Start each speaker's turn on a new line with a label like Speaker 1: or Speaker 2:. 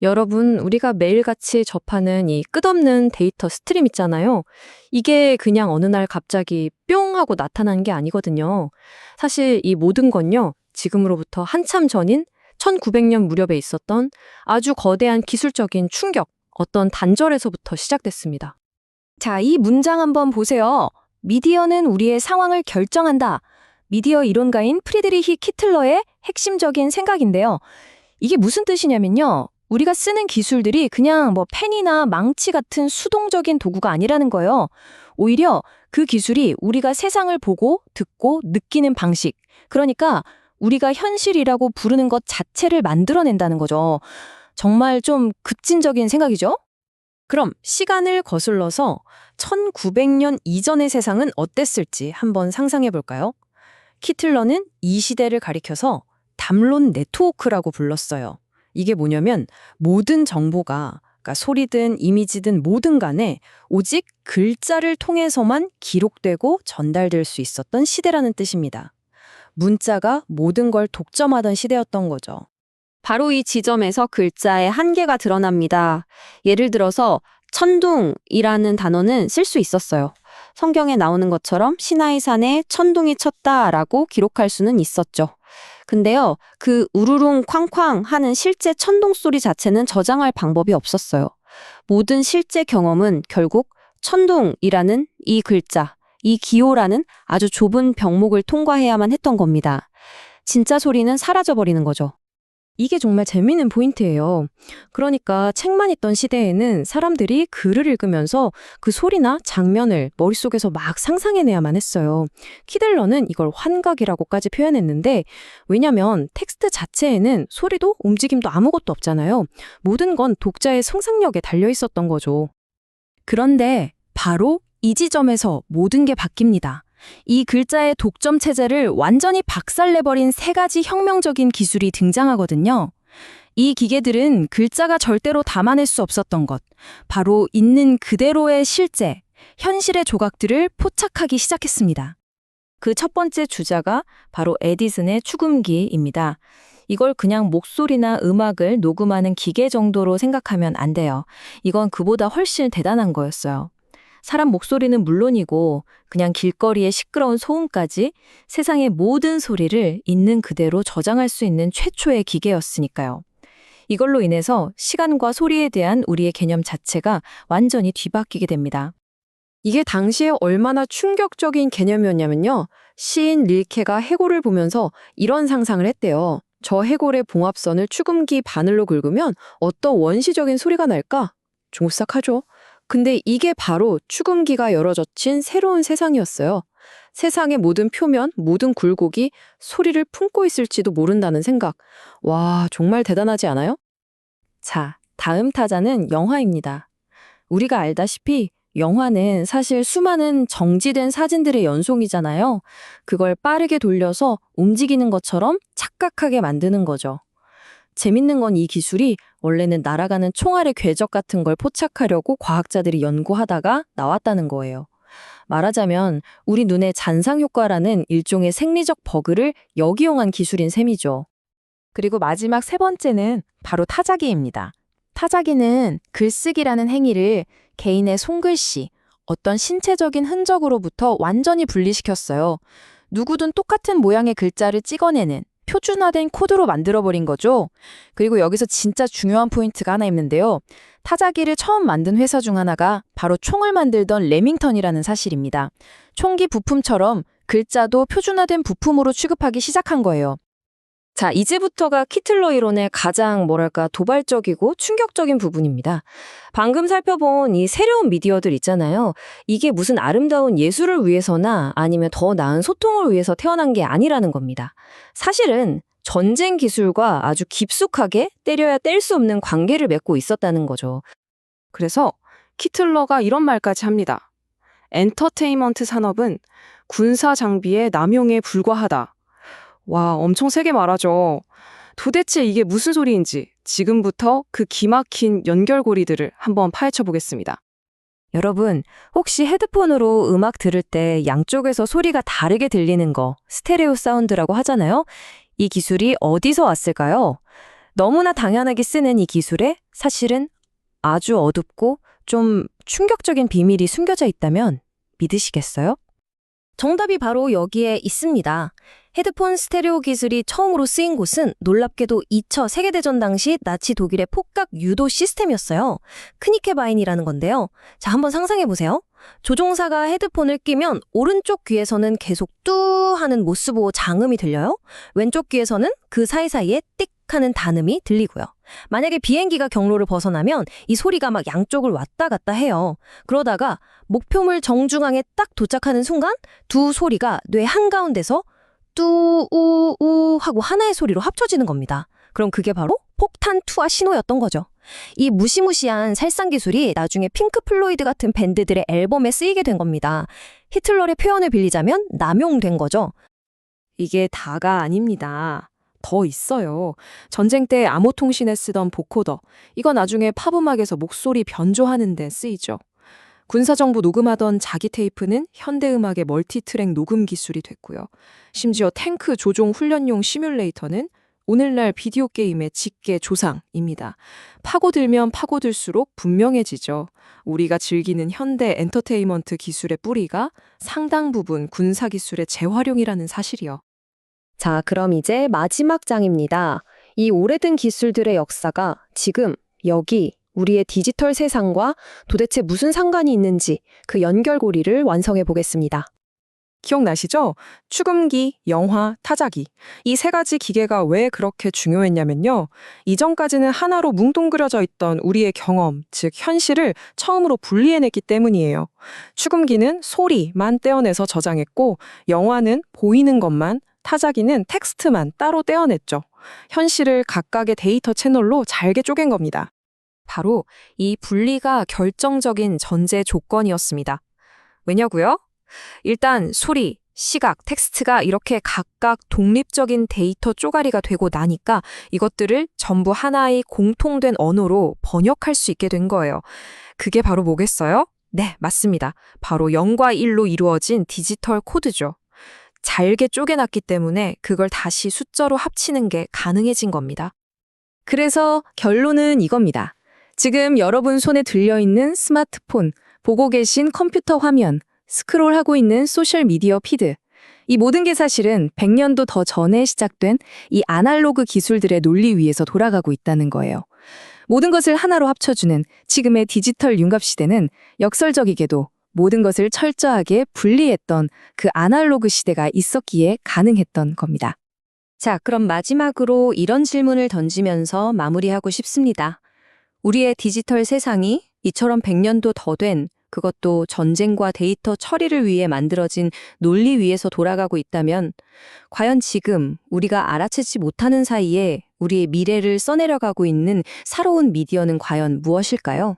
Speaker 1: 여러분, 우리가 매일같이 접하는 이 끝없는 데이터 스트림 있잖아요. 이게 그냥 어느 날 갑자기 뿅 하고 나타난 게 아니거든요. 사실 이 모든 건요, 지금으로부터 한참 전인 1900년 무렵에 있었던 아주 거대한 기술적인 충격, 어떤 단절에서부터 시작됐습니다.
Speaker 2: 자, 이 문장 한번 보세요. 미디어는 우리의 상황을 결정한다. 미디어 이론가인 프리드리히 키틀러의 핵심적인 생각인데요. 이게 무슨 뜻이냐면요. 우리가 쓰는 기술들이 그냥 뭐 펜이나 망치 같은 수동적인 도구가 아니라는 거예요. 오히려 그 기술이 우리가 세상을 보고 듣고 느끼는 방식. 그러니까 우리가 현실이라고 부르는 것 자체를 만들어낸다는 거죠. 정말 좀 급진적인 생각이죠?
Speaker 1: 그럼 시간을 거슬러서 1900년 이전의 세상은 어땠을지 한번 상상해 볼까요? 키틀러는 이 시대를 가리켜서 담론 네트워크라고 불렀어요. 이게 뭐냐면 모든 정보가 그러니까 소리든 이미지든 뭐든 간에 오직 글자를 통해서만 기록되고 전달될 수 있었던 시대라는 뜻입니다. 문자가 모든 걸 독점하던 시대였던 거죠.
Speaker 3: 바로 이 지점에서 글자의 한계가 드러납니다. 예를 들어서 천둥이라는 단어는 쓸 수 있었어요. 성경에 나오는 것처럼 시나이 산에 천둥이 쳤다라고 기록할 수는 있었죠. 근데요, 그 우르릉 쾅쾅 하는 실제 천둥 소리 자체는 저장할 방법이 없었어요. 모든 실제 경험은 결국 천둥이라는 이 글자, 이 기호라는 아주 좁은 병목을 통과해야만 했던 겁니다. 진짜 소리는 사라져버리는 거죠.
Speaker 1: 이게 정말 재미있는 포인트예요. 그러니까 책만 있던 시대에는 사람들이 글을 읽으면서 그 소리나 장면을 머릿속에서 막 상상해내야만 했어요. 키들러는 이걸 환각이라고까지 표현했는데 왜냐면 텍스트 자체에는 소리도 움직임도 아무것도 없잖아요. 모든 건 독자의 상상력에 달려 있었던 거죠. 그런데 바로 이 지점에서 모든 게 바뀝니다. 이 글자의 독점 체제를 완전히 박살내버린 세 가지 혁명적인 기술이 등장하거든요. 이 기계들은 글자가 절대로 담아낼 수 없었던 것, 바로 있는 그대로의 실제, 현실의 조각들을 포착하기 시작했습니다. 그 첫 번째 주자가 바로 에디슨의 축음기입니다. 이걸 그냥 목소리나 음악을 녹음하는 기계 정도로 생각하면 안 돼요. 이건 그보다 훨씬 대단한 거였어요. 사람 목소리는 물론이고 그냥 길거리의 시끄러운 소음까지 세상의 모든 소리를 있는 그대로 저장할 수 있는 최초의 기계였으니까요. 이걸로 인해서 시간과 소리에 대한 우리의 개념 자체가 완전히 뒤바뀌게 됩니다. 이게 당시에 얼마나 충격적인 개념이었냐면요. 시인 릴케가 해골을 보면서 이런 상상을 했대요. 저 해골의 봉합선을 축음기 바늘로 긁으면 어떤 원시적인 소리가 날까? 조싹하죠. 근데 이게 바로 축음기가 열어젖힌 새로운 세상이었어요. 세상의 모든 표면, 모든 굴곡이 소리를 품고 있을지도 모른다는 생각. 와, 정말 대단하지 않아요? 자, 다음 타자는 영화입니다. 우리가 알다시피 영화는 사실 수많은 정지된 사진들의 연속이잖아요. 그걸 빠르게 돌려서 움직이는 것처럼 착각하게 만드는 거죠. 재밌는 건 이 기술이 원래는 날아가는 총알의 궤적 같은 걸 포착하려고 과학자들이 연구하다가 나왔다는 거예요. 말하자면 우리 눈의 잔상 효과라는 일종의 생리적 버그를 역이용한 기술인 셈이죠.
Speaker 2: 그리고 마지막 세 번째는 바로 타자기입니다. 타자기는 글쓰기라는 행위를 개인의 손글씨, 어떤 신체적인 흔적으로부터 완전히 분리시켰어요. 누구든 똑같은 모양의 글자를 찍어내는 표준화된 코드로 만들어버린 거죠. 그리고 여기서 진짜 중요한 포인트가 하나 있는데요. 타자기를 처음 만든 회사 중 하나가 바로 총을 만들던 레밍턴이라는 사실입니다. 총기 부품처럼 글자도 표준화된 부품으로 취급하기 시작한 거예요.
Speaker 1: 자, 이제부터가 키틀러 이론의 가장 뭐랄까 도발적이고 충격적인 부분입니다. 방금 살펴본 이 새로운 미디어들 있잖아요. 이게 무슨 아름다운 예술을 위해서나 아니면 더 나은 소통을 위해서 태어난 게 아니라는 겁니다. 사실은 전쟁 기술과 아주 깊숙하게 때려야 뗄 수 없는 관계를 맺고 있었다는 거죠.
Speaker 4: 그래서 키틀러가 이런 말까지 합니다. 엔터테인먼트 산업은 군사 장비의 남용에 불과하다. 와, 엄청 세게 말하죠. 도대체 이게 무슨 소리인지 지금부터 그 기막힌 연결고리들을 한번 파헤쳐 보겠습니다.
Speaker 1: 여러분, 혹시 헤드폰으로 음악 들을 때 양쪽에서 소리가 다르게 들리는 거 스테레오 사운드라고 하잖아요. 이 기술이 어디서 왔을까요? 너무나 당연하게 쓰는 이 기술에 사실은 아주 어둡고 좀 충격적인 비밀이 숨겨져 있다면 믿으시겠어요? 정답이 바로 여기에 있습니다. 헤드폰 스테레오 기술이 처음으로 쓰인 곳은 놀랍게도 2차 세계대전 당시 나치 독일의 폭각 유도 시스템이었어요. 크니케바인이라는 건데요. 자, 한번 상상해 보세요. 조종사가 헤드폰을 끼면 오른쪽 귀에서는 계속 뚜 하는 모스보 장음이 들려요. 왼쪽 귀에서는 그 사이사이에 띡 하는 단음이 들리고요. 만약에 비행기가 경로를 벗어나면 이 소리가 막 양쪽을 왔다 갔다 해요. 그러다가 목표물 정중앙에 딱 도착하는 순간 두 소리가 뇌 한가운데서 뚜우우 하고 하나의 소리로 합쳐지는 겁니다. 그럼 그게 바로 폭탄 투하 신호였던 거죠. 이 무시무시한 살상 기술이 나중에 핑크 플로이드 같은 밴드들의 앨범에 쓰이게 된 겁니다. 히틀러의 표현을 빌리자면 남용된 거죠.
Speaker 4: 이게 다가 아닙니다. 더 있어요. 전쟁 때 암호 통신에 쓰던 보코더. 이거 나중에 팝음악에서 목소리 변조하는 데 쓰이죠. 군사정부 녹음하던 자기 테이프는 현대음악의 멀티트랙 녹음 기술이 됐고요. 심지어 탱크 조종 훈련용 시뮬레이터는 오늘날 비디오 게임의 직계 조상입니다. 파고들면 파고들수록 분명해지죠. 우리가 즐기는 현대 엔터테인먼트 기술의 뿌리가 상당 부분 군사 기술의 재활용이라는 사실이요.
Speaker 1: 자, 그럼 이제 마지막 장입니다. 이 오래된 기술들의 역사가 지금 여기 우리의 디지털 세상과 도대체 무슨 상관이 있는지 그 연결고리를 완성해 보겠습니다.
Speaker 4: 기억나시죠? 추금기, 영화, 타자기. 이 세 가지 기계가 왜 그렇게 중요했냐면요. 이전까지는 하나로 뭉뚱그려져 있던 우리의 경험, 즉 현실을 처음으로 분리해냈기 때문이에요. 추금기는 소리만 떼어내서 저장했고, 영화는 보이는 것만, 타자기는 텍스트만 따로 떼어냈죠. 현실을 각각의 데이터 채널로 잘게 쪼갠 겁니다.
Speaker 2: 바로 이 분리가 결정적인 전제 조건이었습니다. 왜냐고요? 일단 소리, 시각, 텍스트가 이렇게 각각 독립적인 데이터 쪼가리가 되고 나니까 이것들을 전부 하나의 공통된 언어로 번역할 수 있게 된 거예요. 그게 바로 뭐겠어요? 네, 맞습니다. 바로 0과 1로 이루어진 디지털 코드죠. 잘게 쪼개놨기 때문에 그걸 다시 숫자로 합치는 게 가능해진 겁니다.
Speaker 1: 그래서 결론은 이겁니다. 지금 여러분 손에 들려있는 스마트폰, 보고 계신 컴퓨터 화면, 스크롤하고 있는 소셜미디어 피드. 이 모든 게 사실은 100년도 더 전에 시작된 이 아날로그 기술들의 논리 위에서 돌아가고 있다는 거예요. 모든 것을 하나로 합쳐주는 지금의 디지털 융합 시대는 역설적이게도 모든 것을 철저하게 분리했던 그 아날로그 시대가 있었기에 가능했던 겁니다. 자, 그럼 마지막으로 이런 질문을 던지면서 마무리하고 싶습니다. 우리의 디지털 세상이 이처럼 100년도 더 된 그것도 전쟁과 데이터 처리를 위해 만들어진 논리 위에서 돌아가고 있다면 과연 지금 우리가 알아채지 못하는 사이에 우리의 미래를 써내려가고 있는 새로운 미디어는 과연 무엇일까요?